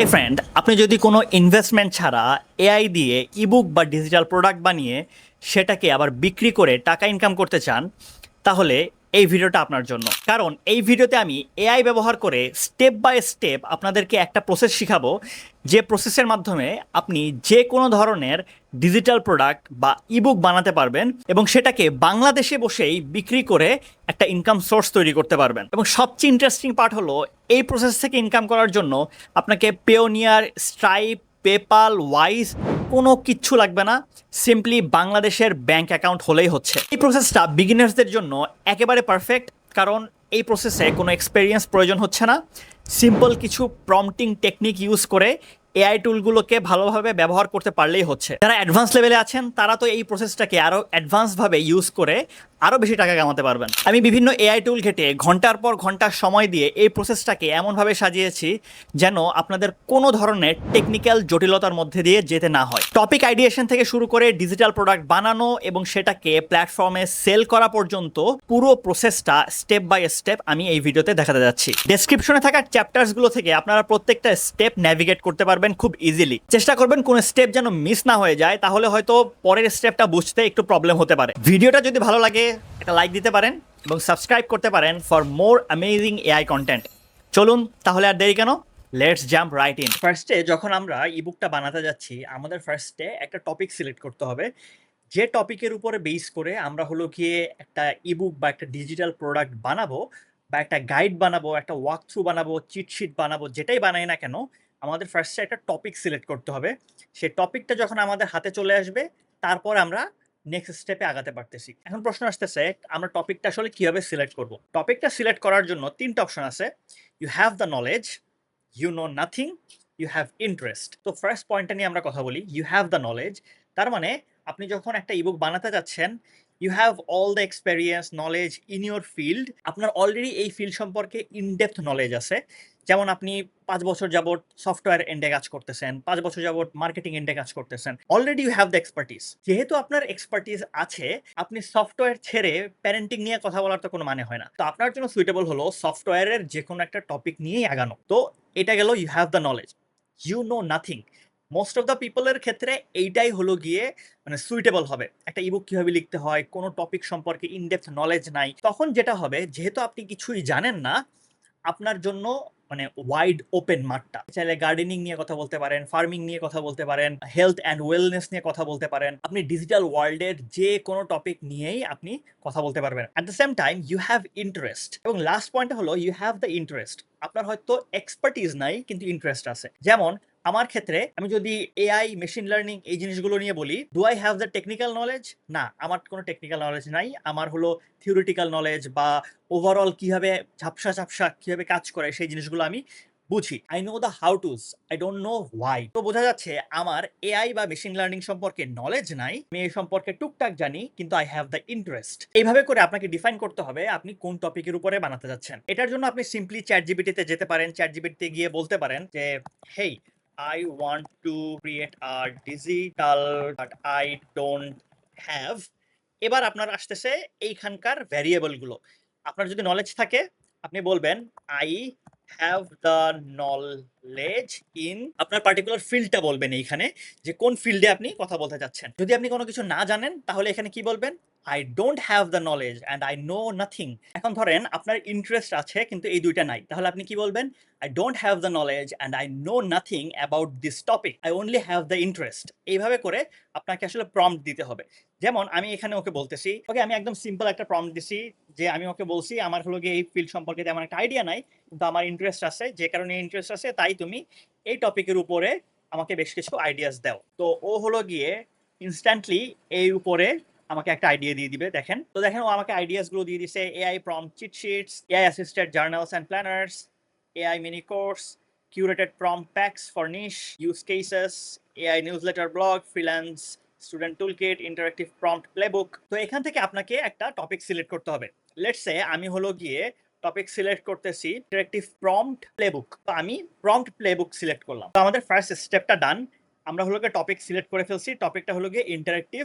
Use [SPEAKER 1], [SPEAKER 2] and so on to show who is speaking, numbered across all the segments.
[SPEAKER 1] এই ফ্রেন্ড আপনি যদি কোনো ইনভেস্টমেন্ট ছাড়া এআই দিয়ে ইবুক বা ডিজিটাল প্রোডাক্ট বানিয়ে সেটাকে আবার বিক্রি করে টাকা ইনকাম করতে চান, তাহলে এই ভিডিওটা আপনার জন্য। কারণ এই ভিডিওতে আমি এআই ব্যবহার করে স্টেপ বাই স্টেপ আপনাদেরকে একটা প্রসেস শিখাবো। যে প্রসেসের মাধ্যমে আপনি যে কোনো ধরনের ডিজিটাল প্রোডাক্ট বা ইবুক বানাতে পারবেন এবং সেটাকে বাংলাদেশে বসেই বিক্রি করে একটা ইনকাম সোর্স তৈরি করতে পারবেন। এবং সবচেয়ে ইন্টারেস্টিং পার্ট হলো, এই প্রসেস থেকে ইনকাম করার জন্য আপনাকে পেওনিয়ার স্ট্রাইপ পেপাল ওয়াইজ কোনো কিচ্ছু লাগবে না সিম্পলি বাংলাদেশের ব্যাংক অ্যাকাউন্ট হলেই হচ্ছে। এই প্রসেসটা বিগিনার্সদের জন্য একেবারে পারফেক্ট কারণ এই প্রসেসে কোনো এক্সপেরিয়েন্স প্রয়োজন হচ্ছে না। সিম্পল কিছু প্রম্পটিং টেকনিক ইউজ করে এআই টুলগুলোকে ভালোভাবে ব্যবহার করতে পারলেই হচ্ছে। যারা অ্যাডভান্স লেভেলে আছেন, তারা তো এই প্রসেসটাকে আরও অ্যাডভান্সভাবে ইউজ করে আরও বেশি টাকা কামাতে পারবেন। আমি বিভিন্ন এআই টুল ঘেটে ঘণ্টার পর ঘণ্টার সময় দিয়ে এই প্রসেসটাকে এমনভাবে সাজিয়েছি যেন আপনাদের কোনো ধরনের টেকনিক্যাল জটিলতার মধ্যে দিয়ে যেতে না হয়। টপিক আইডিয়েশন থেকে শুরু করে ডিজিটাল প্রোডাক্ট বানানো এবং সেটাকে প্ল্যাটফর্মে সেল করা পর্যন্ত পুরো প্রসেসটা স্টেপ বাই স্টেপ আমি এই ভিডিওতে দেখাতে যাচ্ছি। ডেসক্রিপশনে থাকা চ্যাপ্টার্সগুলো থেকে আপনারা প্রত্যেকটা স্টেপ ন্যাভিগেট করতে পারবেন। খুব ইজিলি চেষ্টা করবেন কোন স্টেপ যেন মিস না হয়ে যায়, তাহলে হয়তো পরের স্টেপটা বুঝতে একটু প্রবলেম হতে পারে। ভিডিওটা যদি ভালো লাগে, একটা লাইক দিতে পারেন এবং সাবস্ক্রাইব করতে পারেন for more amazing AI content চলুন তাহলে আর দেরি কেন? লেটস জাম্প রাইট ইন ফার্স্টে যখন আমরা ইবুকটা বানাতে যাচ্ছি, আমাদের ফার্স্টে একটা টপিক সিলেক্ট করতে হবে। যে টপিকের উপরে বেস করে আমরা হলো গিয়ে একটা ইবুক বা একটা ডিজিটাল প্রোডাক্ট বানাবো বা একটা গাইড বানাবো, একটা ওয়াক থ্রু বানাবো চিটশিট বানাবো, যেটাই বানাই না কেন আমাদের ফার্স্টে একটা টপিক সিলেক্ট করতে হবে। সেই টপিকটা যখন আমাদের হাতে চলে আসবে, তারপর আমরা নেক্সট স্টেপে আগাতে পারতেছি। এখন প্রশ্ন আসতেছে, আমরা টপিকটা আসলে কীভাবে সিলেক্ট করব? টপিকটা সিলেক্ট করার জন্য তিনটা অপশন আছে। You have the knowledge you know nothing you have interest তো ফার্স্ট পয়েন্টটা নিয়ে আমরা কথা বলি ইউ হ্যাভ দ্য নলেজ তার মানে আপনি যখন একটা ইবুক বানাতে যাচ্ছেন you have all the experience knowledge in your field আপনার অলরেডি এই ফিল্ড সম্পর্কে ইনডেপথ নলেজ আছে। যেমন আপনি পাঁচ বছর যাবত সফটওয়্যার এন্ডে কাজ করতেছেন, পাঁচ বছর যাবত মার্কেটিং এন্ডে কাজ করতেছেন already you have the expertise যেহেতু আপনার এক্সপার্টিস আছে, আপনি সফটওয়্যার ছেড়ে প্যারেন্টিং নিয়ে কথা বলার তো কোনো মানে হয় না। তো আপনার জন্য সুইটেবল হলো সফটওয়্যারের যে কোনো একটা টপিক নিয়েই আগানো। তো এটা গেল you have the knowledge you know nothing most of the পিপলের ক্ষেত্রে এইটাই হলো গিয়ে মানে সুইটেবল হবে। একটা ইবুক কীভাবে লিখতে হয়, কোনো টপিক সম্পর্কে ইনডেপথ নলেজ নাই। তখন যেটা হবে, যেহেতু আপনি কিছুই জানেন না, আপনার জন্য মানে ওয়াইড ওপেন মাঠটা। চাইলে গার্ডেনিং নিয়ে কথা বলতে পারেন ফার্মিং নিয়ে কথা বলতে পারেন হেলথ অ্যান্ড ওয়েলনেস নিয়ে কথা বলতে পারেন। আপনি ডিজিটাল ওয়ার্ল্ডের যে কোনো টপিক নিয়েই আপনি কথা বলতে পারবেন। At the same time you have interest এবং লাস্ট পয়েন্ট হলো ইউ হ্যাভ দ্য ইন্টারেস্ট আপনার হয়তো এক্সপার্টিস নাই, কিন্তু ইন্টারেস্ট আছে। যেমন আমার ক্ষেত্রে আমি যদি এআই মেশিন লার্নিং এই জিনিসগুলো নিয়ে বলি do I have the technical knowledge না, আমার কোনো টেকনিক্যাল নলেজ নাই। আমার হলো থিওরিটিক্যাল নলেজ বা ওভারঅল কীভাবে ঝাপসা ঝাপসা কীভাবে কাজ করে সেই জিনিসগুলো আমি বুঝি। I know the how tos I don't know why তো বোঝা যাচ্ছে আমার এআই বা মেশিন লার্নিং সম্পর্কে নলেজ নাই। আমি এই সম্পর্কে টুকটাক জানি, কিন্তু আই হ্যাভ দ্য ইন্টারেস্ট এইভাবে করে আপনাকে ডিফাইন করতে হবে আপনি কোন টপিকের উপরে বানাতে যাচ্ছেন। এটার জন্য আপনি সিম্পলি চ্যাট জিবিটিতে যেতে পারেন। চ্যাট জিবিটিতে গিয়ে বলতে পারেন যে হেই I want to create a digital that I don't have. এবার আপনার আসতেছে এইখানকার ভ্যারিয়েবলগুলো আপনার যদি নলেজ থাকে, আপনি বলবেন I have the knowledge in আপনার পার্টিকুলার ফিল্ডটা বলবেন এইখানে, যে কোন ফিল্ডে আপনি কথা বলতে চাচ্ছেন। যদি আপনি কোনো কিছু না জানেন, তাহলে এখানে কি বলবেন? I don't have the knowledge and I know nothing এখন ধরেন আপনার ইন্টারেস্ট আছে, কিন্তু এই দুইটা নাই। তাহলে আপনি কি বলবেন? I don't have the knowledge and I know nothing about this topic I only have the interest এইভাবে করে আপনাকে আসলে প্রম্পট দিতে হবে। যেমন আমি এখানে ওকে বলতেছি, ওকে, আমি একদম সিম্পল একটা প্রম্পট দিছি যে আমি ওকে বলছি, আমার হলো গিয়ে এই ফিল্ড সম্পর্কে তেমন একটা আইডিয়া নাই, কিন্তু আমার ইন্টারেস্ট আছে, যে কারণে ইন্টারেস্ট আছে, তাই তুমি এই টপিকের উপরে আমাকে বেশ কিছু আইডিয়াস দাও। তো ও হলো গিয়ে ইনস্ট্যান্টলি এই উপরে আমাকে একটা আইডিয়া দিয়ে দিবে, দেখেন। তো দেখেন, ও আমাকে আইডিয়াসগুলো দিয়ে দিছে AI prompt cheat sheets AI assisted journals and planners AI mini course curated prompt packs for niche use cases AI newsletter blog, freelance student toolkit interactive prompt playbook তো এখান থেকে আপনাকে একটা টপিক সিলেক্ট করতে হবে। লেটস সে আমি হলো গিয়ে টপিক সিলেক্ট করতেছি ইন্টারেক্টিভ প্রম্পট প্লেবুক তো আমি প্রম্পট প্লেবুক সিলেক্ট করলাম। তো আমাদের ফার্স্ট স্টেপটা ডান আমরা হলো গিয়ে টপিক সিলেক্ট করে ফেলছি। টপিকটা হলো গিয়ে ইন্টারেক্টিভ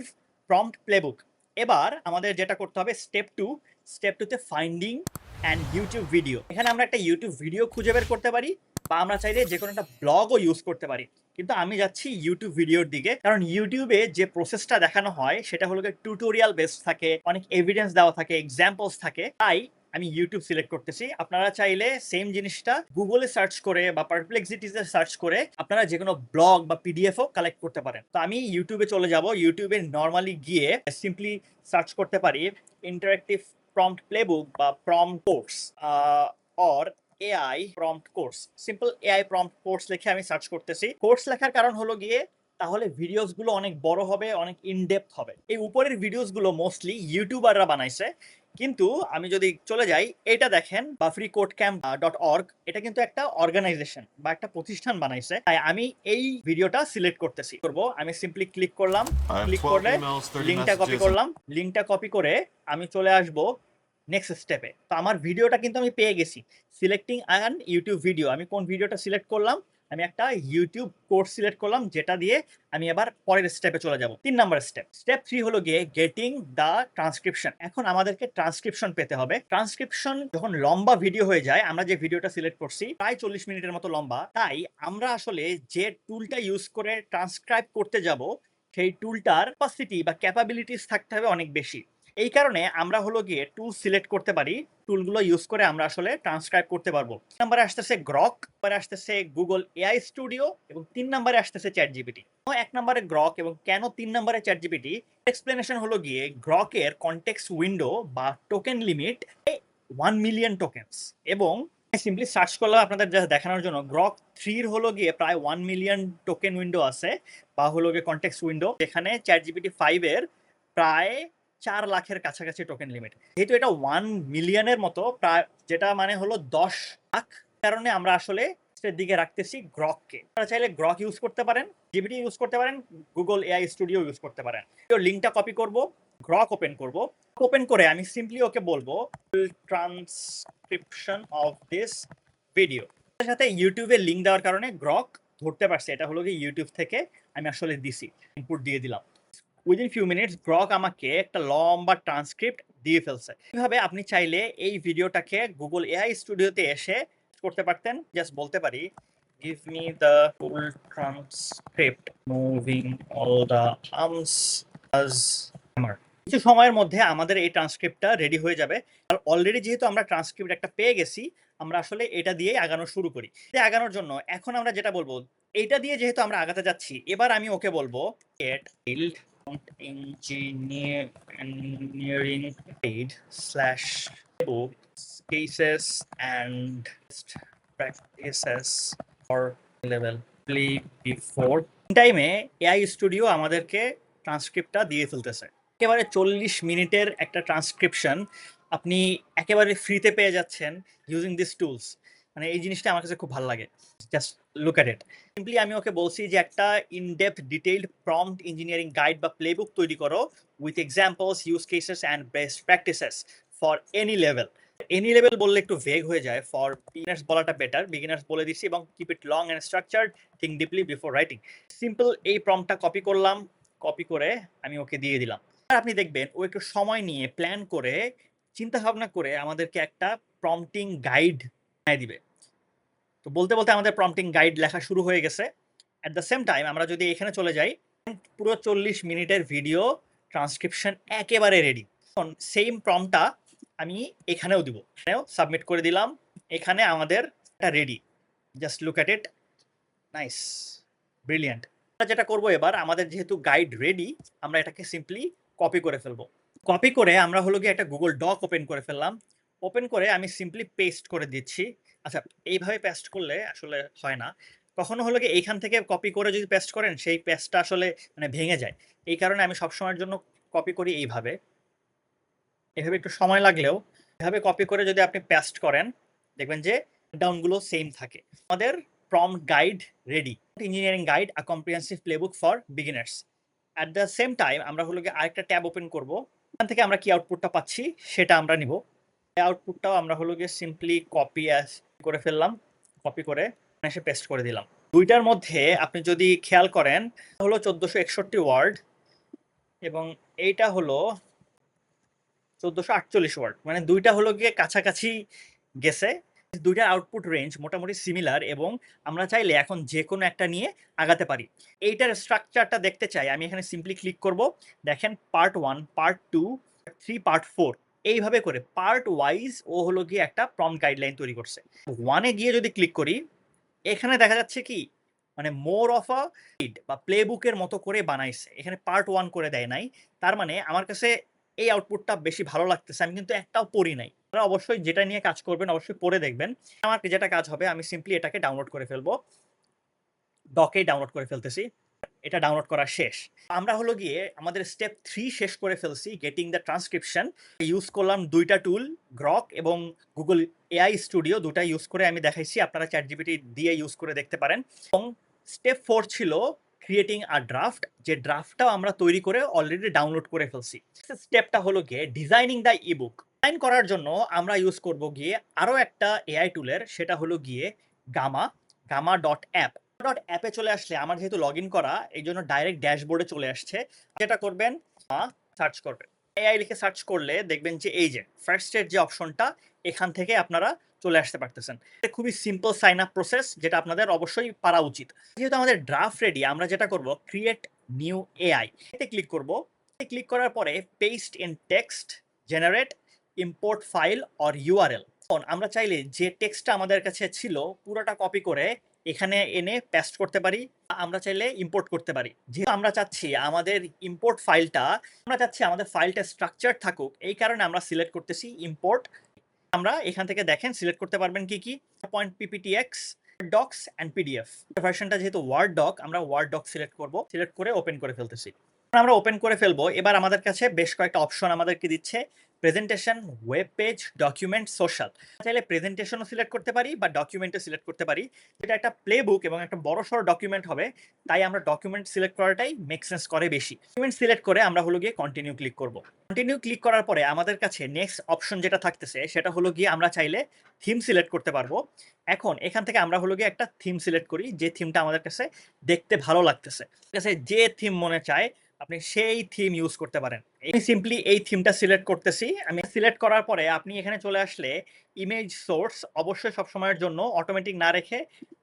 [SPEAKER 1] প্রম্পট প্লেবুক এবার আমাদের যেটা করতে হবে স্টেপ টু স্টেপ টুতে ফাইন্ডিং অ্যান্ড ইউটিউব ভিডিও এখানে আমরা একটা ইউটিউব ভিডিও খুঁজে বের করতে পারি, বা আমরা চাইলে যে কোনো একটা ব্লগও ইউজ করতে পারি। কিন্তু আমি যাচ্ছি ইউটিউব ভিডিওর দিকে, কারণ ইউটিউবে যে প্রসেসটা দেখানো হয়, সেটা হলো টিউটোরিয়াল বেস থাকে, অনেক এভিডেন্স দেওয়া থাকে এক্সাম্পলস থাকে। তাই আমি ইউটিউব সিলেক্ট করতেছি। আপনারা চাইলে সেম জিনিসটা গুগলে সার্চ করে বা পারপ্লেক্সিটিতে সার্চ করে আপনারা যে কোনো ব্লগ বা পিডিএফও কালেক্ট করতে পারেন। তো আমি ইউটিউবে চলে যাব। ইউটিউবে নর্মালি গিয়ে সিম্পলি সার্চ করতে পারি ইন্টারেক্টিভ প্রম্পট প্লেবুক বা prompt course or AI prompt course simple AI prompt course লিখে আমি সার্চ করতেছি। কোর্স লেখার কারণ হলো গিয়ে তাহলে ভিডিওসগুলো অনেক বড় হবে, অনেক ইনডেপথ হবে। এই উপরের ভিডিওসগুলো মোস্টলি ইউটিউবাররা বানাইছে। কিন্তু আমি যদি চলে যাই এটা দেখেন free code camp dot org এটা কিন্তু একটা অর্গানাইজেশন বা একটা প্রতিষ্ঠান বানাইছে। তাই আমি এই ভিডিওটা সিলেক্ট করতেছি। করব? আমি সিম্পলি ক্লিক করলাম। ক্লিক
[SPEAKER 2] 12
[SPEAKER 1] করলে লিঙ্কটা কপি. করলাম। লিঙ্কটা কপি করে আমি চলে আসব নেক্সট স্টেপে তো আমার ভিডিওটা কিন্তু আমি পেয়ে গেছি। সিলেক্টিং অ্যান ইউটিউব ভিডিও আমি কোন ভিডিওটা সিলেক্ট করলাম? আমি একটা ইউটিউব কোর্স সিলেক্ট করলাম, যেটা দিয়ে আমি এবার পরের স্টেপে চলে যাব। তিন নাম্বার স্টেপ স্টেপ থ্রি হলো গিয়ে গেটিং দ্য ট্রান্সক্রিপশন এখন আমাদেরকে ট্রান্সক্রিপশন পেতে হবে। ট্রান্সক্রিপশন যখন লম্বা ভিডিও হয়ে যায়, আমরা যে ভিডিওটা সিলেক্ট করছি, প্রায় চল্লিশ মিনিটের মতো লম্বা। তাই আমরা আসলে যে টুলটা ইউজ করে ট্রান্সক্রাইব করতে যাব, সেই টুলটার ক্যাপাসিটি বা ক্যাপাবিলিটিস থাকতে হবে অনেক বেশি। এই কারণে আমরা হলো গিয়ে টুল সিলেক্ট করতে পারি। টুলগুলো ইউজ করে আমরা আসলে ট্রান্সক্রাইব করতে পারব। নাম্বারে আসতেছে গ্রক পরে আসতেছে গুগল এআই স্টুডিও এবং তিন নম্বরে আসতেছে চ্যাট জিপিটি এক নম্বরে গ্রক এবং কেন তিন নম্বরে চ্যাট জিপিটি এক্সপ্লেনেশন হলো গিয়ে গ্রকের কন্টেক্স উইন্ডো বা token limit one million tokens এবং সিম্পলি সার্চ করলাম আপনাদের জাস্ট দেখানোর জন্য। গ্রক থ্রির হলো গিয়ে প্রায় ওয়ান মিলিয়ন টোকেন উইন্ডো আছে বা হলো গিয়ে কন্টেক্স উইন্ডো যেখানে চ্যাট জিপিটি ফাইভের প্রায় চার লাখের কাছাকাছি টোকেন লিমিট যেহেতু এটা ওয়ান মিলিয়নের মতো, প্রায় যেটা মানে হলো দশ লাখ কারণে আমরা আসলে দিকে রাখতেছি গ্রককে আপনারা চাইলে গ্রক ইউজ করতে পারেন জিবিটি ইউজ করতে পারেন গুগল এআই স্টুডিও ইউজ করতে পারেন। লিঙ্কটা কপি করব গ্রক ওপেন করব। ওপেন করে আমি সিম্পলি ওকে বলব ট্রান্সক্রিপশন অফ দিস ভিডিও সাথে ইউটিউবে লিঙ্ক দেওয়ার কারণে গ্রক ধরতে পারছে। এটা হলো কি ইউটিউব থেকে আমি আসলে দিছি ইনপুট দিয়ে দিলাম। উইদিন ফিউ মিনিটস গ্রক আমাকে একটা লম্বা ট্রান্সক্রিপ্ট দিয়ে ফেলছে। এইভাবে আপনি চাইলে এই ভিডিওটাকে গুগল এআই স্টুডিওতে এসে করতে পারতেন? জাস্ট বলতে পারি। Give me the full transcript moving all the arms আজ আমার কিছু সময়ের মধ্যে আমাদের এই ট্রান্সক্রিপ্টটা রেডি হয়ে যাবে। আর অলরেডি যেহেতু আমরা ট্রান্সক্রিপ্ট একটা পেয়ে গেছি, আমরা আসলে এটা দিয়েই আগানো শুরু করি। এটা আগানোর জন্য এখন আমরা যেটা বলব, এইটা দিয়ে যেহেতু আমরা আগাতে যাচ্ছি, এবার আমি ওকে বলব build engineer engineering guide slash books cases and practices for level. Play before টাইমে এআই স্টুডিও আমাদেরকে ট্রান্সক্রিপ্টটা দিয়ে ফেলতেছে। একেবারে চল্লিশ মিনিটের একটা ট্রান্সক্রিপশন আপনি একেবারে ফ্রিতে পেয়ে যাচ্ছেন ইউজিং দিস টুলস মানে এই জিনিসটা আমার কাছে খুব ভালো লাগে। Just look at it simply আমি ওকে বলছি যে একটা in depth detailed prompt engineering guide বা প্লেবুক তৈরি করো with examples use cases and best practices for any level any level বললে একটু ভেগ হয়ে যায় ফর বিগিনার্স বলাটা বেটার বিগিনার্স বলে দিচ্ছি এবং keep it long and structured think deeply before writing simple এই প্রম্পটটা কপি করলাম কপি করে আমি ওকে দিয়ে দিলাম। আর আপনি দেখবেন ও একটু সময় নিয়ে প্ল্যান করে চিন্তা ভাবনা করে আমাদেরকে একটা প্রম্পটিং গাইড দিবে। তো বলতে বলতে আমাদের প্রম্পটিং গাইড লেখা শুরু হয়ে গেছে। অ্যাট দ্য সেম টাইম আমরা যদি এখানে চলে যাই, পুরো চল্লিশ মিনিটের ভিডিও ট্রান্সক্রিপশন একেবারে রেডি সেম প্রমটা আমি এখানেও দিব। এখানেও সাবমিট করে দিলাম। এখানে আমাদের এটা ready just look at it nice brilliant আমরা যেটা করব এবার, আমাদের যেহেতু গাইড রেডি আমরা এটাকে সিম্পলি কপি করে ফেলব। কপি করে আমরা হলো গিয়ে একটা গুগল ডক ওপেন করে ফেললাম। ওপেন করে আমি সিম্পলি পেস্ট করে দিচ্ছি। আচ্ছা এইভাবে পেস্ট করলে আসলে হয় না। কখনো হলো কি এইখান থেকে কপি করে যদি পেস্ট করেন, সেই পেস্টটা আসলে মানে ভেঙে যায়। এই কারণে আমি সবসময়ের জন্য কপি করি এইভাবে। এভাবে একটু সময় লাগলেও এভাবে কপি করে যদি আপনি পেস্ট করেন, দেখবেন যে ডাউনগুলো সেম থাকে। আমাদের prompt guide ready engineering guide a comprehensive playbook for beginners at the same time আমরা হলো গিয়ে আরেকটা ট্যাব ওপেন করব। এখান থেকে আমরা কি আউটপুটটা পাচ্ছি, সেটা আমরা নিব। আউটপুটটাও আমরা হলো গিয়ে সিম্পলি কপি অ্যাস করে ফেললাম কপি করে এসে পেস্ট করে দিলাম। দুইটার মধ্যে আপনি যদি খেয়াল করেন হলো চোদ্দোশো একষট্টি ওয়ার্ড এবং এইটা হলো চোদ্দোশো আটচল্লিশ ওয়ার্ড মানে দুইটা হলো গিয়ে কাছাকাছি গেছে। দুইটার আউটপুট রেঞ্জ মোটামুটি সিমিলার এবং আমরা চাইলে এখন যে কোনো একটা নিয়ে আগাতে পারি। এইটার স্ট্রাকচারটা দেখতে চাই। আমি এখানে সিম্পলি ক্লিক করব। দেখেন part one part two three part four এইভাবে করে পার্ট ওয়াইজ ও হলো গিয়ে একটা প্রম গাইডলাইন তৈরি করছে। ওয়ানে গিয়ে যদি ক্লিক করি, এখানে দেখা যাচ্ছে কি মানে মোর অফ আ বা প্লে বুকের মতো করে বানাইছে। এখানে পার্ট ওয়ান করে দেয় নাই। তার মানে আমার কাছে এই আউটপুটটা বেশি ভালো লাগতেছে। আমি কিন্তু একটাও পড়ি নাই। আপনারা অবশ্যই যেটা নিয়ে কাজ করবেন অবশ্যই পড়ে দেখবেন। আমার যেটা কাজ হবে, আমি সিম্পলি এটাকে ডাউনলোড করে ফেলব। ডকেই ডাউনলোড করে ফেলতেছি। এটা ডাউনলোড করা শেষ। আমরা হলো গিয়ে আমাদের স্টেপ থ্রি শেষ করে ফেলছি গেটিং দ্য ট্রান্সক্রিপশন ইউজ করলাম দুইটা টুল গ্রক এবং গুগল এআই স্টুডিও দুটা ইউজ করে আমি দেখাইছি। আপনারা চ্যাট জিপিটি দিয়ে ইউজ করে দেখতে পারেন। এবং স্টেপ ফোর ছিল ক্রিয়েটিং আ ড্রাফট যে ড্রাফটটাও আমরা তৈরি করে অলরেডি ডাউনলোড করে ফেলছি। স্টেপটা হলো গিয়ে ডিজাইনিং দ্য ইবুক ডিজাইন করার জন্য আমরা ইউজ করব গিয়ে আরও একটা এআই টুলের সেটা হলো গিয়ে Gamma Gamma dot app dot অ্যাপে চলে আসলে আমার যেহেতু লগ ইন করা এই জন্য ডাইরেক্ট ড্যাশবোর্ডে চলে আসছে। যেটা করবেন সার্চ করবেন। এআই লিখে সার্চ করলে দেখবেন যে এই যে ফার্স্টের যে অপশনটা এখান থেকে আপনারা চলে আসতে পারতেছেন। এটা খুবই সিম্পল সাইন আপ প্রসেস যেটা আপনাদের অবশ্যই পারা উচিত। যেহেতু আমাদের ড্রাফট রেডি আমরা যেটা করব ক্রিয়েট নিউ এআই এতে ক্লিক করব। ক্লিক করার পরে paste in text generate import file or URL আমরা চাইলে যে টেক্সটটা আমাদের কাছে ছিল, পুরোটা কপি করে এখানে এনে পেস্ট করতে পারি, আমরা চাইলে ইম্পোর্ট করতে পারি। যেহেতু আমরা চাচ্ছি আমাদের ইম্পোর্ট ফাইলটা আমরা চাচ্ছি আমাদের ফাইলটা স্ট্রাকচার থাকুক, এই কারণে আমরা সিলেক্ট করতেছি ইম্পোর্ট আমরা এখান থেকে দেখেন সিলেক্ট করতে পারবেন কি কি? Point PPTX docs and PDF ভার্সনটা যেহেতু ওয়ার্ড ডক আমরা ওয়ার্ড ডক সিলেক্ট করব সিলেক্ট করে ওপেন করে ফেলতেছি। আমরা ওপেন করে ফেলব। এবার আমাদের কাছে বেশ কয়েকটা অপশন আমাদেরকে দিচ্ছে। Presentation web page document social চাইলে প্রেজেন্টেশনও সিলেক্ট করতে পারি বা ডকুমেন্টও সিলেক্ট করতে পারি। এটা একটা প্লে বুক এবং একটা বড় সড়ো ডকুমেন্ট হবে। তাই আমরা ডকুমেন্ট সিলেক্ট করাটাই মেক সেন্স করে বেশি। ডকুমেন্ট সিলেক্ট করে আমরা হলো গিয়ে কন্টিনিউ ক্লিক করব। কন্টিনিউ ক্লিক করার পরে আমাদের কাছে নেক্সট অপশন যেটা থাকতেছে, সেটা হলো গিয়ে আমরা চাইলে থিম সিলেক্ট করতে পারব। এখন এখান থেকে আমরা হলো গিয়ে একটা থিম সিলেক্ট করি, যে থিমটা আমাদের কাছে দেখতে ভালো লাগতেছে। কাছে যে থিম মনে চায় আপনি সেই থিম ইউজ করতে পারেন। আমি সিম্পলি এই থিমটা সিলেক্ট করতেছি। আমি সিলেক্ট করার পরে আপনি এখানে চলে আসলে ইমেজ সোর্স অবশ্যই সবসময়ের জন্য অটোমেটিক না রেখে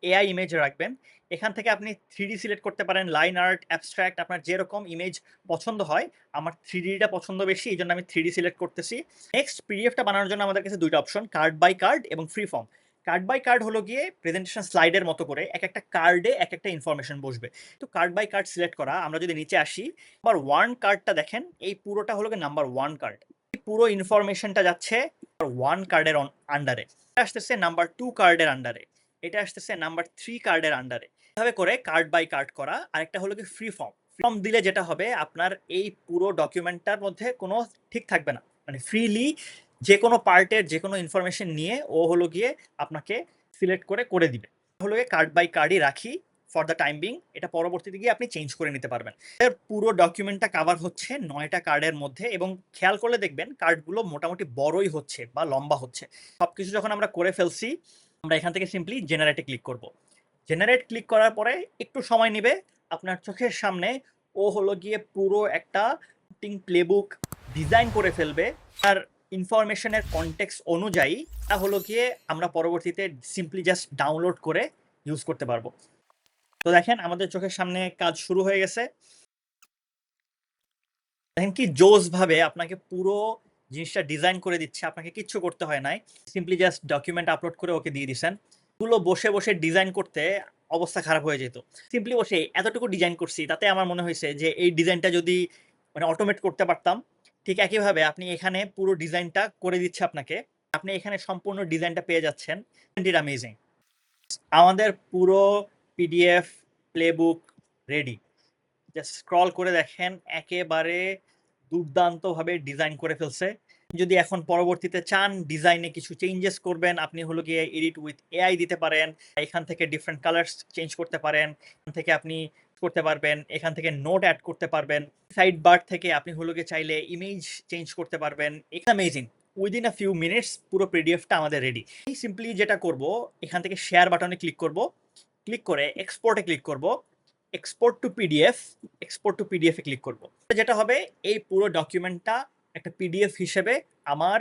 [SPEAKER 1] এআই ইমেজ রাখবেন। এখান থেকে আপনি থ্রি সিলেক্ট করতে পারেন লাইন আর্ট অ্যাবস্ট্রাক্ট আপনার যেরকম ইমেজ পছন্দ হয়, আমার থ্রি ডিটা পছন্দ বেশি এই জন্য আমি থ্রি সিলেক্ট করতেছি। নেক্সট পিডিএফটা বানানোর জন্য আমাদের কাছে দুইটা অপশন কার্ড বাই কার্ড এবং free form card by card হলো গিয়ে প্রেজেন্টেশন স্লাইডের মতো করে এক একটা কার্ডে এক একটা ইনফরমেশন বসবে। তো কার্ড বাই কার্ড সিলেক্ট করা, আমরা যদি নিচে আসি নাম্বার ওয়ান কার্ডটা দেখেন, এই পুরোটা হলো গিয়ে নাম্বার ওয়ান কার্ড পুরো ইনফরমেশনটা যাচ্ছে ওয়ান কার্ডের আন্ডারে আসতেছে নাম্বার টু কার্ডের আন্ডারে এটা আসতেছে নাম্বার থ্রি কার্ডের আন্ডারে এভাবে করে কার্ড বাই কার্ড করা, আরেকটা হলো কি ফ্রি ফর্ম ফর্ম দিলে যেটা হবে, আপনার এই পুরো ডকুমেন্টটার মধ্যে কোনো ঠিক থাকবে না। মানে ফ্রিলি যে কোনো পার্টের যে কোনো ইনফরমেশন নিয়ে ও হলো গিয়ে আপনাকে সিলেক্ট করে করে দিবে। হলো গিয়ে কার্ড বাই কার্ডই রাখি ফর দ্য টাইম বিং এটা পরবর্তীতে গিয়ে আপনি চেঞ্জ করে নিতে পারবেন। এর পুরো ডকুমেন্টটা কাভার হচ্ছে নয়টা কার্ডের মধ্যে এবং খেয়াল করলে দেখবেন কার্ডগুলো মোটামুটি বড়ই হচ্ছে বা লম্বা হচ্ছে। সব কিছু যখন আমরা করে ফেলছি, আমরা এখান থেকে সিম্পলি জেনারেটে ক্লিক করব। জেনারেট ক্লিক করার পরে একটু সময় নেবে আপনার চোখের সামনে, ও হলো গিয়ে পুরো একটা প্লেবুক ডিজাইন করে ফেলবে। আর ইনফরমেশনের কনটেক্স অনুযায়ী, তা হলো গিয়ে আমরা পরবর্তীতে সিম্পলি জাস্ট ডাউনলোড করে ইউজ করতে পারব। তো দেখেন, আমাদের চোখের সামনে কাজ শুরু হয়ে গেছে। দেখেন কি জোস ভাবে আপনাকে পুরো জিনিসটা ডিজাইন করে দিচ্ছে, আপনাকে কিচ্ছু করতে হয় নাই। সিম্পলি জাস্ট ডকুমেন্ট আপলোড করে ওকে দিয়ে দিছেন। গুলো বসে বসে ডিজাইন করতে অবস্থা খারাপ হয়ে যেত। সিম্পলি বসে এতটুকু ডিজাইন করছি, তাতে আমার মনে হয়েছে যে এই ডিজাইনটা যদি মানে অটোমেট করতে পারতাম ঠিক একইভাবে আপনি এখানে পুরো ডিজাইনটা করে দিচ্ছে আপনাকে। আপনি এখানে সম্পূর্ণ ডিজাইনটা পেয়ে যাচ্ছেন। ইট অ্যামেজিং আমাদের পুরো PDF playbook ready just scroll করে দেখেন, একেবারে দুর্দান্তভাবে ডিজাইন করে ফেলছে। যদি এখন পরবর্তীতে চান ডিজাইনে কিছু চেঞ্জেস করবেন, আপনি হলো গিয়ে এডিট উইথ এআই দিতে পারেন, এখান থেকে ডিফারেন্ট কালার্স চেঞ্জ করতে পারেন, এখান থেকে আপনি করতে পারবেন, এখান থেকে নোট অ্যাড করতে পারবেন। সাইড বার থেকে আপনি হলো গিয়ে চাইলে ইমেজ চেঞ্জ করতে পারবেন। এটা amazing within a few minutes পুরো পিডিএফটা আমাদের রেডি এই সিম্পলি যেটা করব, এখান থেকে শেয়ার বাটনে ক্লিক করব। ক্লিক করে এক্সপোর্টে ক্লিক করব। Export to PDF export to পিডিএফে click করব। যেটা হবে, এই পুরো ডকুমেন্টটা একটা পিডিএফ হিসেবে আমার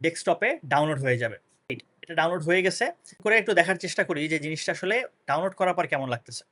[SPEAKER 1] ডেস্কটপে ডাউনলোড হয়ে যাবে। এটা ডাউনলোড হয়ে গেছে। করে একটু দেখার চেষ্টা করি যে জিনিসটা আসলে ডাউনলোড করার পর কেমন লাগতেছে।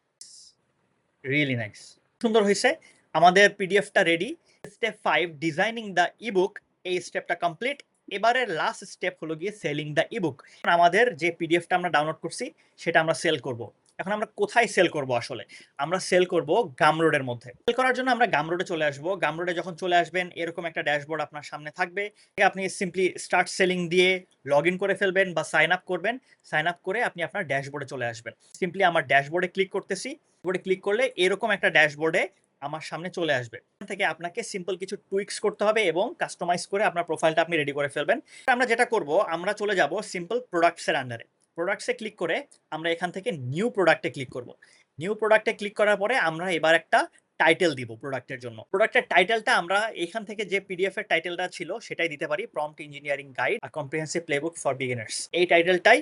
[SPEAKER 1] রিয়েলি নাইস সুন্দর হয়েছে। আমাদের পিডিএফটা ready step five designing the ebook এই স্টেপটা কমপ্লিট এবারের লাস্ট স্টেপ হলো গিয়ে সেলিং দ্য ইবুক আমাদের যে পিডিএফটা আমরা ডাউনলোড করছি, সেটা আমরা সেল করব। এখন আমরা কোথায় সেল করব আসলে? আমরা সেল করব গামরোডের মধ্যে। সেল করার জন্য আমরা গামরোডে চলে আসব। গামরোডে যখন চলে আসবেন, এরকম একটা ড্যাশবোর্ড আপনার সামনে থাকবে। আপনি সিম্পলি স্টার্ট সেলিং দিয়ে লগ ইন করে ফেলবেন বা সাইন আপ করবেন। সাইন আপ করে আপনি আপনার ড্যাশবোর্ডে চলে আসবেন। সিম্পলি আমার ড্যাশবোর্ডে ক্লিক করতেছি। বোর্ডে ক্লিক করলে এরকম একটা ড্যাশবোর্ডে আমার সামনে চলে আসবে। থেকে আপনাকে সিম্পল কিছু টুইক্স করতে হবে এবং কাস্টমাইজ করে আপনার প্রোফাইলটা আপনি রেডি করে ফেলবেন। আমরা যেটা করব, আমরা চলে যাব সিম্পল প্রোডাক্টসের আন্ডারে প্রোডাক্টসে ক্লিক করে আমরা এখান থেকে নিউ প্রোডাক্টে ক্লিক করব। নিউ প্রোডাক্টে ক্লিক করার পরে আমরা এবার একটা টাইটেল দিব প্রোডাক্টের জন্য। প্রোডাক্টের টাইটেলটা আমরা এখান থেকে যে পিডিএফ এর টাইটেলটা ছিল সেটাই দিতে পারি প্রম্পট ইঞ্জিনিয়ারিং গাইড আর কম্প্রিহেন্সিভ প্লেবুক ফর বিগিনার্স এই টাইটেলটাই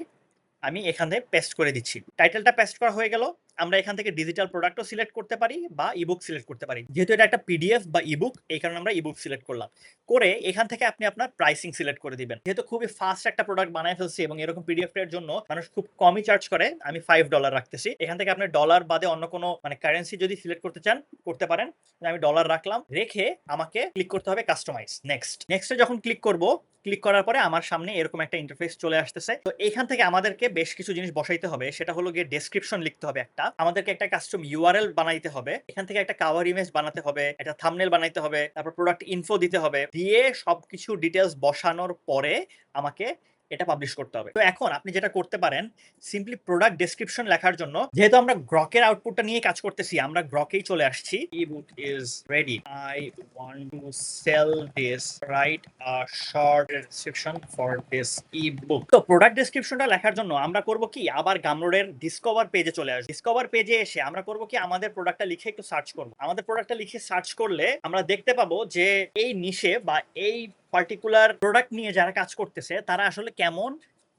[SPEAKER 1] আমি এখানে পেস্ট করে দিচ্ছি। টাইটেলটা পেস্ট করা হয়ে গেল। আমরা এখান থেকে ডিজিটাল প্রোডাক্টও সিলেক্ট করতে পারি বা ইবুক সিলেক্ট করতে পারি। যেহেতু এটা একটা পিডিএফ বা ইবুক এই কারণে আমরা ইবুক সিলেক্ট করলাম। করে এখান থেকে আপনি আপনার প্রাইসিং সিলেক্ট করে দিবেন। যেহেতু খুবই ফাস্ট একটা প্রোডাক্ট বানায় ফেলছি এবং এরকম পিডিএফ এর জন্য মানুষ খুব কমই চার্জ করে, আমি ফাইভ ডলার রাখতেছি। এখান থেকে আপনি ডলার বাদে অন্য কোনো মানে কারেন্সি যদি সিলেক্ট করতে চান, করতে পারেন আমি ডলার রাখলাম। রেখে আমাকে ক্লিক করতে হবে কাস্টমাইজ নেক্সট নেক্সটে যখন ক্লিক করব ক্লিক করার পরে আমার সামনে এরকম একটা ইন্টারফেস চলে আসতেছে। তো এখান থেকে আমাদেরকে বেশ কিছু জিনিস বসাইতে হবে। সেটা হলো গিয়ে ডেসক্রিপশন লিখতে হবে একটা। আমাদেরকে একটা কাস্টম ইউআরএল বানাইতে হবে। এখান থেকে একটা কাভার ইমেজ বানাতে হবে, একটা থামনেল বানাইতে হবে, তারপর প্রোডাক্ট ইনফো দিতে হবে। দিয়ে সবকিছু ডিটেলস বসানোর পরে আমাকে এটা পাবলিশ করতে হবে। তো এখন আপনি যেটা করতে পারেন সিম্পলি প্রোডাক্ট ডেসক্রিপশন লেখার জন্য যেহেতু আমরা গ্রকের আউটপুটটা নিয়ে কাজ করতেছি আমরা গ্রকেই চলে আসছি। Ebook is ready I want to sell this write a short description for this ebook তো প্রোডাক্ট ডেসক্রিপশনটা লেখার জন্য আমরা করব কি? আবার গামরোডের ডিসকভার পেজে চলে আসব। ডিসকভার পেজে এসে আমরা করব কি? আমাদের প্রোডাক্টটা লিখে একটু সার্চ করব। আমাদের প্রোডাক্টটা লিখে সার্চ করলে আমরা দেখতে পাবো যে এই নিশে বা এই পার্টিকুলার প্রোডাক্ট নিয়ে যারা কাজ করতেছে, তারা আসলে কেমন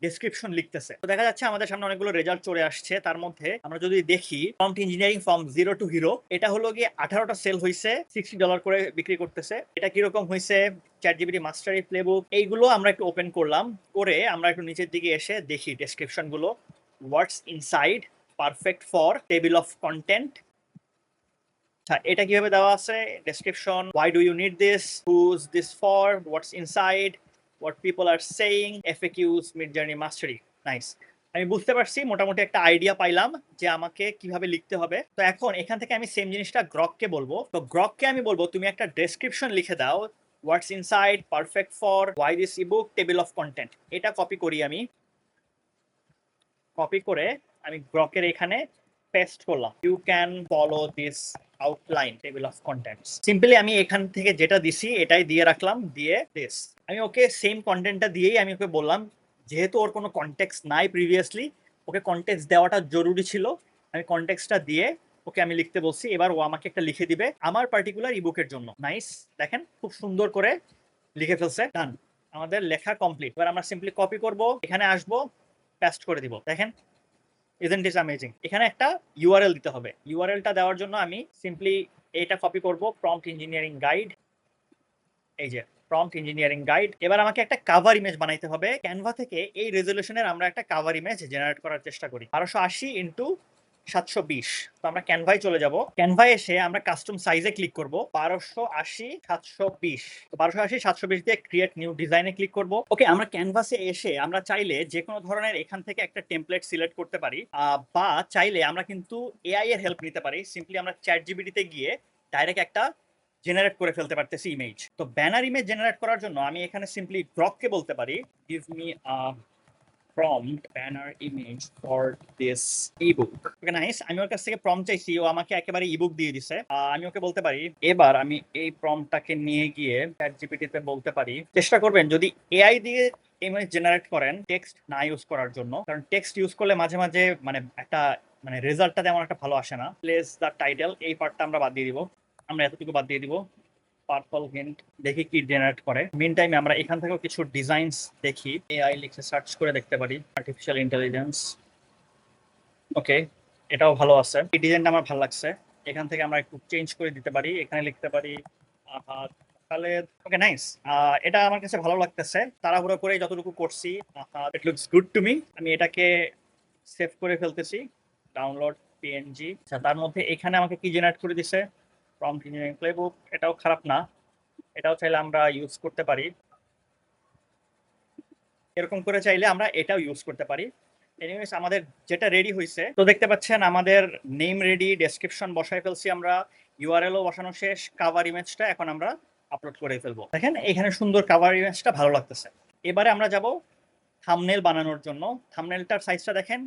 [SPEAKER 1] ডেসক্রিপশন লিখতেছে। তো দেখা যাচ্ছে আমাদের সামনে অনেকগুলো রেজাল্ট চলে আসছে। তার মধ্যে আমরা যদি দেখি prompt engineering form zero to hero এটা হলো গিয়ে আঠারোটা সেল হয়েছে সিক্সটি ডলার করে বিক্রি করতেছে। এটা কীরকম হয়েছে চ্যাট জিবিটি মাস্টারি প্লেবুক এইগুলো আমরা একটু ওপেন করলাম। করে আমরা একটু নিচের দিকে এসে দেখি ডেসক্রিপশনগুলো। What's inside perfect for table of content আচ্ছা এটা কীভাবে দেওয়া আছে? Description why do you need this who's this for what's inside what people are saying FAQs Midjourney mastery nice আমি বুঝতে পারছি, মোটামুটি একটা আইডিয়া পাইলাম যে আমাকে কীভাবে লিখতে হবে। তো এখন এখান থেকে আমি সেম জিনিসটা গ্রককে বলব। তো গ্রককে আমি বলব, তুমি একটা ডেসক্রিপশন লিখে দাও। What's inside perfect for why this ebook table of content এটা কপি করি আমি। কপি করে আমি গ্রকের এখানে পেস্ট করলাম। You can follow this outline table of contents simply আমি এখান থেকে যেটা দিছি, এটাই দিয়ে রাখলাম, দিয়ে দিস আমি ওকে সেম কন্টেন্টটা দিয়েই আমি ওকে বললাম, যেহেতু ওর কোনো কন্টেক্স নাই প্রিভিয়াসলি ওকে কন্টেক্স দেওয়াটা জরুরি ছিল, আমি কন্টেক্সটা দিয়ে ওকে আমি লিখতে বলছি, এবার ও আমাকে একটা লিখে দিবে আমার পার্টিকুলার ইবুকের জন্য। নাইস দেখেন, খুব সুন্দর করে লিখে ফেলছে। ডান আমাদের লেখা কমপ্লিট এবার আমরা সিম্পলি কপি করব, এখানে আসব পেস্ট করে দিব। দেখেন ইজেন্ট ইস অ্যামেজিং এখানে একটা ইউআরএল দিতে হবে। ইউআরএলটা দেওয়ার জন্য আমি সিম্পলি এটা কপি করব প্রম্পট ইঞ্জিনিয়ারিং গাইড এই যে প্রম্পট ইঞ্জিনিয়ারিং গাইড এবার আমাকে একটা কাভার ইমেজ বানাইতে হবে। ক্যানভা থেকে এই রেজলিউশনের আমরা একটা কাভার ইমেজ জেনারেট করার চেষ্টা করি। বারোশো আশি ইন্টু সাতশো বিশ। তো আমরা ক্যানভায় চলে যাব। ক্যানভায় এসে আমরা কাস্টম সাইজে ক্লিক করব। বারোশো আশি, সাতশো বিশ। তো বারোশো আশি, সাতশো বিশ দিয়ে ক্রিয়েট নিউ ডিজাইনে ক্লিক করব। ওকে আমরা ক্যানভাসে এসে আমরা চাইলে যে কোনো ধরনের এখান থেকে একটা টেমপ্লেট সিলেক্ট করতে পারি। বা চাইলে আমরা কিন্তু এআই এর হেল্প নিতে পারি। সিম্পলি আমরা চ্যাট জিবিটিতে গিয়ে ডাইরেক্ট একটা জেনারেট করে ফেলতে পারতেছি ইমেজ তো ব্যানার ইমেজ জেনারেট করার জন্য আমি এখানে সিম্পলি গ্রককে বলতে পারি। Give me prompt banner image for this ebook. Okay nice আমি ওর কাছ থেকে প্রম্পট চাইছি, ও আমাকে একেবারে ইবুক দিয়ে দিছে। আমি ওকে বলতে পারি, এবার আমি এই প্রম্পটটাকে নিয়ে গিয়ে চ্যাট জিপিটিতে বলতে পারি। চেষ্টা করবেন, যদি এআই দিয়ে ইমেজ জেনারেট করেন টেক্সট না ইউজ করার জন্য, কারণ টেক্সট ইউজ করলে মাঝে মাঝে মানে একটা মানে রেজাল্টটা তেমন একটা ভালো আসে না। প্লেস দ্য টাইটেল এই পার্টটা আমরা বাদ দিয়ে দিব। আমরা এতটুকু বাদ দিয়ে দিব। পার্পল হিন্ট দেখি কি জেনারেট করে। মিন টাইমে আমরা এখান থেকেও কিছু ডিজাইনস দেখি। এআই লিখে সার্চ করে দেখতে পারি। আর্টিফিশিয়াল ইন্টেলিজেন্স ওকে এটাও ভালো আছে। এই ডিজাইনটা আমার ভালো লাগছে। এখান থেকে আমরা একটু চেঞ্জ করে দিতে পারি। এখানে লিখতে পারি আহাদ তাহলে ওকে নাইস এটা আমার কাছে ভালো লাগতেছে। তাড়াহুড়ো করে যতটুকু করছি it looks good to me আমি এটাকে সেভ করে ফেলতেছি। ডাউনলোড পিএনজি আচ্ছা তার মধ্যে এখানে আমাকে কি জেনারেট করে দিছে? প্রম্পট ইঞ্জিনিয়ারিং প্লেবুক এটাও খারাপ না। এটাও চাইলে আমরা ইউজ করতে পারি। এরকম করে চাইলে আমরা এটাও ইউজ করতে পারি। এনিওয়েজ আমাদের যেটা রেডি হয়েছে তো দেখতে পাচ্ছেন আমাদের নেম রেডি ডেসক্রিপশন বসায় ফেলছি আমরা ইউআরএলও বসানো শেষ কাভার ইমেজটা এখন আমরা আপলোড করে ফেলব। দেখেন, এখানে সুন্দর কাভার ইমেজটা ভালো লাগতেছে। এবারে আমরা যাব থামনেল বানানোর জন্য। থামনেলটার সাইজটা দেখেন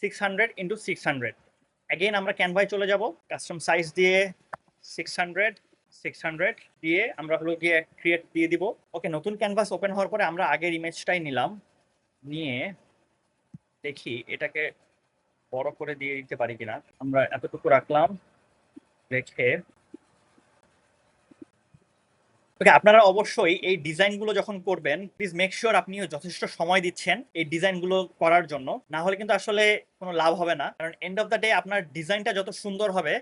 [SPEAKER 1] six hundred into six hundred again আমরা ক্যানভায় চলে যাব কাস্টম সাইজ দিয়ে সিক্স হান্ড্রেড সিক্স হান্ড্রেড দিয়ে আমরা হলো গিয়ে ক্রিয়েট দিয়ে দিব। ওকে নতুন ক্যানভাস ওপেন হওয়ার পরে আমরা আগের ইমেজটাই নিলাম। নিয়ে দেখি এটাকে বড় করে দিয়ে দিতে পারি কিনা। আমরা এতটুকু রাখলাম। রেখে ওকে আপনারা অবশ্যই এই ডিজাইনগুলো যখন করবেন প্লিজ মেক শিওর আপনিও যথেষ্ট সময় দিচ্ছেন এই ডিজাইনগুলো করার জন্য। না হলে কিন্তু আসলে কোনো লাভ হবে না। কারণ এন্ড অফ দ্য ডে আপনার ডিজাইনটা যত সুন্দর হবে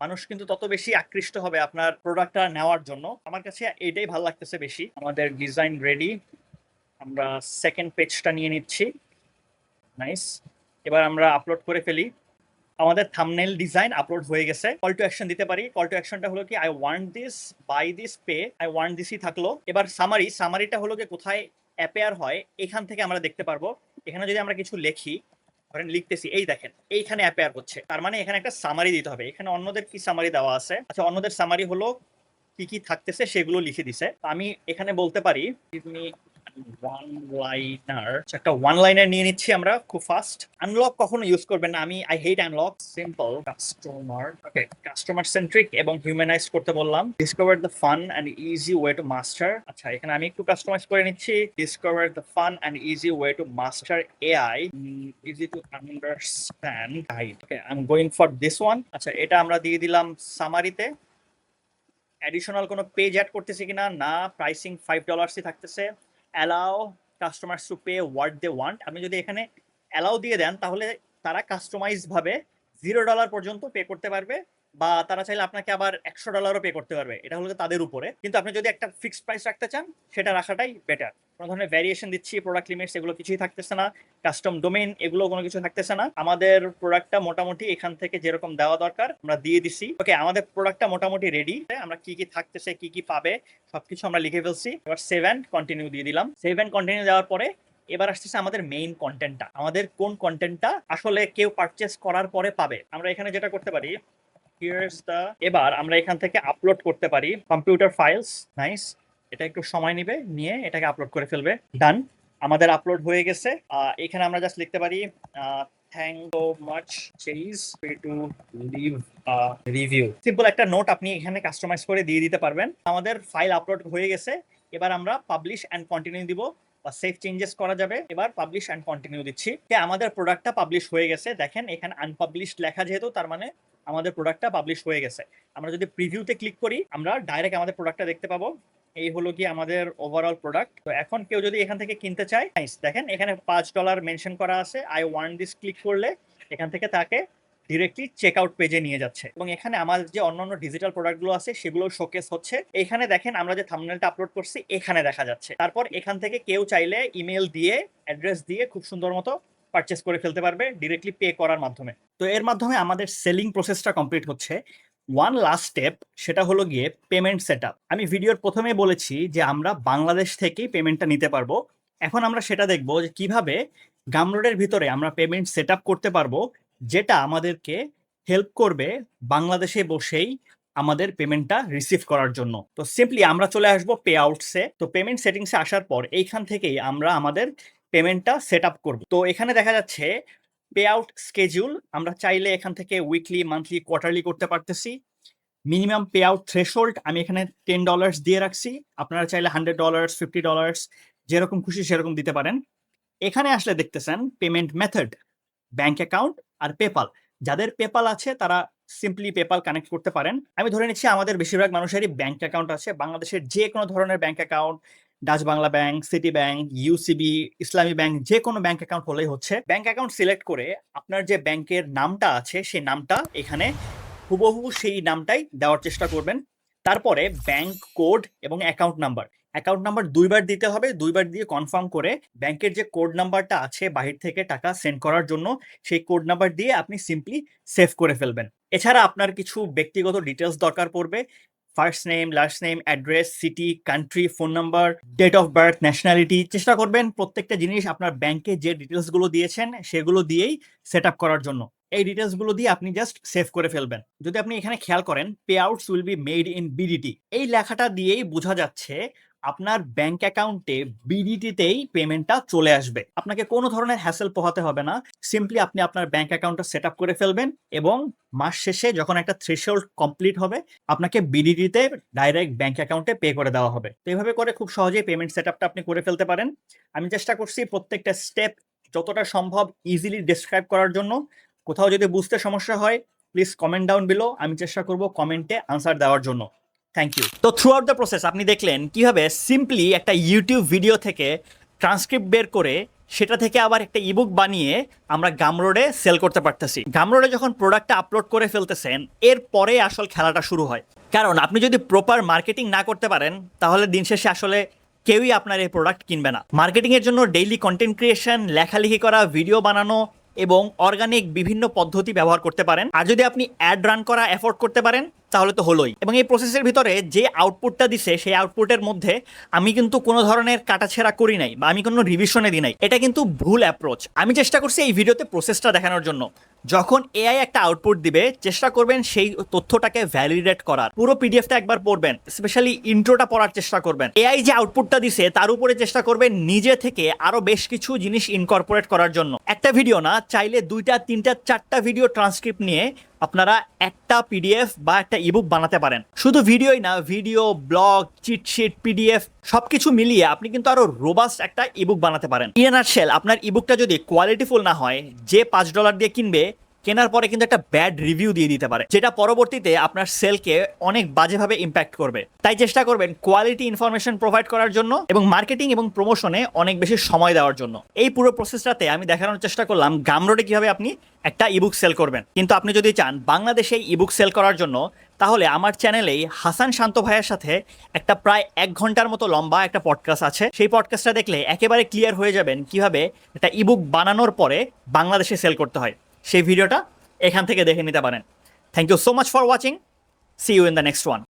[SPEAKER 1] মানুষ কিন্তু তত বেশি আকৃষ্ট হবে আপনার প্রোডাক্টটা নেওয়ার জন্য। আমার কাছে এটাই ভালো লাগতেছে বেশি। আমাদের ডিজাইন রেডি আমরা সেকেন্ড পেজটা নিয়ে নিচ্ছি। নাইস এবার আমরা আপলোড করে ফেলি। আমাদের থামনেল ডিজাইন আপলোড হয়ে গেছে। কল টু অ্যাকশন দিতে পারি। কল টু অ্যাকশনটা হলো কি I want this by this pay I want দিসই থাকল। এবার সামারি সামারিটা হলো কি কোথায় অ্যাপেয়ার হয়, এখান থেকে আমরা দেখতে পারব। এখানে যদি আমরা কিছু লিখি ধরেন লিখতেছি, এই দেখেন, এইখানে অ্যাপেয়ার হচ্ছে। তার মানে এখানে একটা সামারি দিতে হবে। এখানে অন্যদের কি সামারি দেওয়া আছে? আচ্ছা অন্যদের সামারি হলো কি কি থাকতেছে সেগুলো লিখে দিছে। আমি এখানে বলতে পারি ওয়ান একটা ওয়ান নিয়ে নিচ্ছি আমরা খুব ফাস্ট আনলক কখনো ইউজ করবেন না। আমি I hate unlock simple customer okay customer centric এবং হিউম্যানাইজ করতে বললাম। Discover the fun and easy way to master আচ্ছা এখানে আমি একটু কাস্টমাইজ করে নিচ্ছি। Discover the fun and easy way to master AI easy to understand guide okay I am going for this one আচ্ছা এটা আমরা দিয়ে দিলাম সামারিতে অ্যাডিশনাল কোনো পেজ অ্যাড করতেছি কিনা? না প্রাইসিং ফাইভ ডলার্সই থাকতেছে। Allow customers to pay what they want আপনি যদি এখানে অ্যালাও দিয়ে দেন, তাহলে তারা কাস্টমাইজ ভাবে জিরো ডলার পর্যন্ত পে করতে পারবে। বা তারা চাইলে আপনাকে আবার একশো ডলারও পে করতে পারবে। এটা হলো তাদের উপরে। কিন্তু আপনি যদি একটা ফিক্সড প্রাইস রাখতে চান, সেটা রাখাটাই বেটার কোনো ধরনের ভ্যারিয়েশন দিচ্ছি প্রোডাক্ট লিমিটস এগুলো কিছুই থাকতেছে না। কাস্টম ডোমেইন এগুলো কোনো কিছু থাকতেছে না। আমাদের প্রোডাক্টটা মোটামুটি এখান থেকে যেরকম দেওয়া দরকার, আমরা দিয়ে দিছি। ওকে আমাদের প্রোডাক্টটা মোটামুটি রেডি আমরা কি কি থাকতেছে, কি কি পাবে, সবকিছু আমরা লিখে ফেলছি। এবার সেভ অ্যান্ড কন্টিনিউ দিয়ে দিলাম। সেভ অ্যান্ড কন্টিনিউ দেওয়ার পরে এবার আসতেছে আমাদের মেইন কন্টেন্টটা আমাদের কোন কন্টেন্টটা আসলে কেউ পারচেস করার পরে পাবে। আমরা এখানে যেটা করতে পারি হিয়ার্স এবার আমরা এখান থেকে আপলোড করতে পারি কম্পিউটার ফাইলস নাইস এটা একটু সময় নেবে, নিয়ে এটাকে আপলোড করে ফেলবে ডান আমাদের আপলোড হয়ে গেছে এখানে আমরা জাস্ট লিখতে পারি thank much chase to leave review simple একটা নোট আপনি এখানে কাস্টমাইজ করে দিয়ে দিতে পারবেন। আমাদের ফাইল আপলোড হয়ে গেছে, এবার আমরা পাবলিশ অ্যান্ড কন্টিনিউ দিব, বা সেফ চেঞ্জেস করা যাবে, এবার পাবলিশ অ্যান্ড কন্টিনিউ দিচ্ছি। যে আমাদের প্রোডাক্টটা পাবলিশ হয়ে গেছে, দেখেন এখানে আনপাবলিশড লেখা যেহেতু, তার মানে আমাদের প্রোডাক্টটা পাবলিশ হয়ে গেছে। আমরা যদি প্রিভিউতে ক্লিক করি, আমরা ডাইরেক্ট আমাদের প্রোডাক্টটা দেখতে পাবো। এই হলো কি আমাদের ওভারঅল প্রোডাক্ট তো এখন কেউ যদি এখান থেকে কিনতে চায় দেখেন, এখানে পাঁচ ডলার মেনশন করা আছে। আই ওয়ান্ট দিস ক্লিক করলে এখান থেকে তাকে ডিরেক্টলি চেক আউট পেজে নিয়ে যাচ্ছে। এবং এখানে আমার যে অন্যান্য ডিজিটাল প্রোডাক্টগুলো আছে, সেগুলো শোকেস হচ্ছে। এখানে দেখেন, আমরা যে থাম্বনেলটা আপলোড করছি, এখানে দেখা যাচ্ছে। তারপর এখান থেকে কেউ চাইলে ইমেল দিয়ে অ্যাড্রেস দিয়ে খুব সুন্দর মতো পারচেস করে ফেলতে পারবে ডিরেক্টলি পে করার মাধ্যমে। তো এর মাধ্যমে আমাদের সেলিং প্রসেসটা কমপ্লিট হচ্ছে। ওয়ান লাস্ট স্টেপ সেটা হলো গিয়ে পেমেন্ট সেট আমি ভিডিওর প্রথমে বলেছি যে আমরা বাংলাদেশ থেকেই পেমেন্টটা নিতে পারব। এখন আমরা সেটা দেখব যে কীভাবে গামরোডের ভিতরে আমরা পেমেন্ট সেট করতে পারব, যেটা আমাদেরকে হেল্প করবে বাংলাদেশে বসেই আমাদের পেমেন্টটা রিসিভ করার জন্য। তো সিম্পলি আমরা চলে আসব পে আউটসে তো পেমেন্ট সেটিংসে আসার পর এইখান থেকেই আমরা আমাদের পেমেন্টটা সেট আপ করব। তো এখানে দেখা যাচ্ছে পে আউট স্কেজিউল আমরা চাইলে এখান থেকে উইকলি মান্থলি কোয়ার্টারলি করতে পারতেছি। মিনিমাম পে আউট থ্রেশোল্ড আমি এখানে টেন ডলার্স দিয়ে রাখছি। আপনারা চাইলে হান্ড্রেড ডলার্স ফিফটি ডলার্স যেরকম খুশি সেরকম দিতে পারেন। এখানে আসলে দেখতেছেন পেমেন্ট মেথড ব্যাংক অ্যাকাউন্ট আর পেপাল যাদের পেপাল আছে, তারা সিম্পলি পেপাল কানেক্ট করতে পারেন। আমি ধরে নিচ্ছি আমাদের বেশিরভাগ মানুষেরই ব্যাংক অ্যাকাউন্ট আছে। বাংলাদেশের যে কোনো ধরনের bank account Dutch Bangla Bank City Bank UCB Islami Bank যে কোনো ব্যাংক অ্যাকাউন্ট হলেই হচ্ছে। ব্যাংক অ্যাকাউন্ট সিলেক্ট করে আপনার যে ব্যাংকের নামটা আছে, সেই নামটা এখানে হুবহু সেই নামটাই দেওয়ার চেষ্টা করবেন। তারপরে ব্যাংক কোড এবং অ্যাকাউন্ট নাম্বার অ্যাকাউন্ট নাম্বার দুইবার দিতে হবে, দুইবার দিয়ে কনফার্ম করে ব্যাংকের যে কোড নাম্বারটা আছে বাহির থেকে টাকা সেন্ড করার জন্য, সেই কোড নাম্বার দিয়ে আপনি সিম্পলি সেভ করে ফেলবেন। এছাড়া আপনার কিছু ব্যক্তিগত ডিটেলস দরকার পড়বে। First name last name address city country phone number date of birth nationality চেষ্টা করবেন প্রত্যেকটা জিনিস আপনার ব্যাংকে যে ডিটেলসগুলো দিয়েছেন, সেগুলো দিয়েই সেট আপ করার জন্য। এই ডিটেলসগুলো দিয়ে আপনি জাস্ট সেভ করে ফেলবেন। যদি আপনি এখানে খেয়াল করেন payouts will be made in BDT এই লেখাটা দিয়েই বোঝা যাচ্ছে আপনার ব্যাংক অ্যাকাউন্টে বিডিটিতেই পেমেন্টটা চলে আসবে। আপনাকে কোনো ধরনের হ্যাসেল পোহাতে হবে না। সিম্পলি আপনি আপনার ব্যাংক অ্যাকাউন্টটা সেট আপ করে ফেলবেন এবং মাস শেষে যখন একটা থ্রেশহোল্ড কমপ্লিট হবে, আপনাকে বিডিটিতে ডাইরেক্ট ব্যাংক অ্যাকাউন্টে পে করে দেওয়া হবে। তো এইভাবে করে খুব সহজেই পেমেন্ট সেট আপটা আপনি করে ফেলতে পারেন। আমি চেষ্টা করছি প্রত্যেকটা স্টেপ যতটা সম্ভব ইজিলি ডিসক্রাইব করার জন্য। কোথাও যদি বুঝতে সমস্যা হয় প্লিজ কমেন্ট ডাউন বিলো আমি চেষ্টা করব কমেন্টে আনসার দেওয়ার জন্য। থ্যাংক ইউ তো থ্রু আউট দ্য প্রসেস আপনি দেখলেন কীভাবে সিম্পলি একটা ইউটিউব ভিডিও থেকে ট্রান্সক্রিপ্ট বের করে সেটা থেকে আবার একটা ইবুক বানিয়ে আমরা গামরোডে সেল করতে পারতেছি। গামরোডে যখন প্রোডাক্টটা আপলোড করে ফেলতেছেন এরপরে আসল খেলাটা শুরু হয়। কারণ আপনি যদি প্রপার মার্কেটিং না করতে পারেন, তাহলে দিন শেষে আসলে কেউই আপনার এই প্রোডাক্ট কিনবে না। মার্কেটিংয়ের জন্য ডেইলি কন্টেন্ট ক্রিয়েশন লেখালেখি করা ভিডিও বানানো এবং অর্গানিক বিভিন্ন পদ্ধতি ব্যবহার করতে পারেন। আর যদি আপনি অ্যাড রান করা অ্যাফোর্ড করতে পারেন তাহলে তো হলোই। এবং এই প্রসেসের ভিতরে যে আউটপুটটা দিছে, সেই আউটপুটের মধ্যে আমি কিন্তু কোনো ধরনের কাটাছেড়া করি নাই বা আমি কোনো রিভিশনে দিই নাই। এটা কিন্তু ভুল অ্যাপ্রোচ আমি চেষ্টা করছি এই ভিডিওতে প্রসেসটা দেখানোর জন্য। যখন এআই একটা আউটপুট দিবে, চেষ্টা করবেন সেই তথ্যটাকে ভ্যালিডেট করার। পুরো পিডিএফটা একবার পড়বেন স্পেশালি ইন্ট্রোটা পড়ার চেষ্টা করবেন। এআই যে আউটপুটটা দিছে, তার উপরে চেষ্টা করবেন নিজে থেকে আরও বেশ কিছু জিনিস ইনকর্পোরেট করার জন্য। একটা ভিডিও না, চাইলে দুইটা, তিনটা, চারটা ভিডিও ট্রান্সক্রিপ্ট নিয়ে আপনারা একটা পিডিএফ বা একটা ইবুক বানাতে পারেন। শুধু ভিডিওই না ভিডিও ব্লগ চিটশিট পিডিএফ সবকিছু মিলিয়ে আপনি কিন্তু আরও রোবাস্ট একটা ইবুক বানাতে পারেন। ইএনআর শেল আপনার ইবুকটা যদি কোয়ালিটিফুল না হয়, যে পাঁচ ডলার দিয়ে কিনবে কেনার পরে কিন্তু একটা ব্যাড রিভিউ দিয়ে দিতে পারে, যেটা পরবর্তীতে আপনার সেলকে অনেক বাজেভাবে ইম্প্যাক্ট করবে। তাই চেষ্টা করবেন কোয়ালিটি ইনফরমেশন প্রোভাইড করার জন্য এবং মার্কেটিং এবং প্রমোশনে অনেক বেশি সময় দেওয়ার জন্য। এই পুরো প্রসেসটাতে আমি দেখানোর চেষ্টা করলাম গামরোডে কীভাবে আপনি একটা ইবুক সেল করবেন। কিন্তু আপনি যদি চান বাংলাদেশে ইবুক সেল করার জন্য, তাহলে আমার চ্যানেলেই হাসান শান্ত ভাইয়ের সাথে একটা প্রায় এক ঘণ্টার মতো লম্বা একটা পডকাস্ট আছে। সেই পডকাস্টটা দেখলে একেবারে ক্লিয়ার হয়ে যাবেন কীভাবে একটা ইবুক বানানোর পরে বাংলাদেশে সেল করতে হয়। সেই ভিডিওটা এখান থেকে দেখে নিতে পারেন। Thank you so much for watching see you in the next one